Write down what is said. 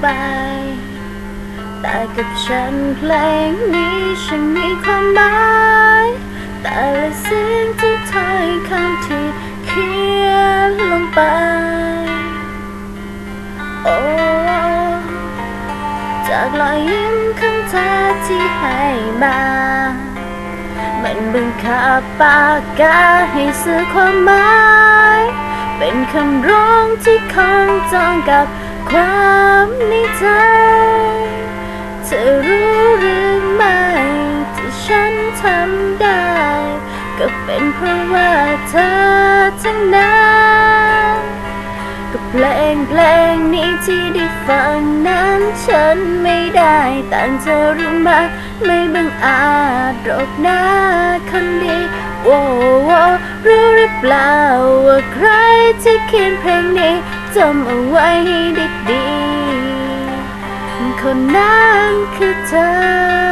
ไป แต่กับฉันเพลงนี้ฉันมีความหมาย แต่ละเสียงที่ถ้อยคำที่เขียนลงไป โอ้จากรอยยิ้มของเธอที่ให้มา คับปากกาให้สื่อความหมาย เป็นคำร้องที่คล้องจองกับความในใจเธอรู้หรือไม่ที่ฉันทำได้ ก็เป็นเพราะว่าเธอทั้งนั้น นี้ที่ได้ฟังนั้นฉันไม่ได้ต่างเธอรู้มาไม่บังอาจหรอกนะคนดีโว้โวรู้หรือเปล่าว่าใครที่เขียนเพลงนี้จำเอาไว้ให้ดีๆคนนั้นคือเธอ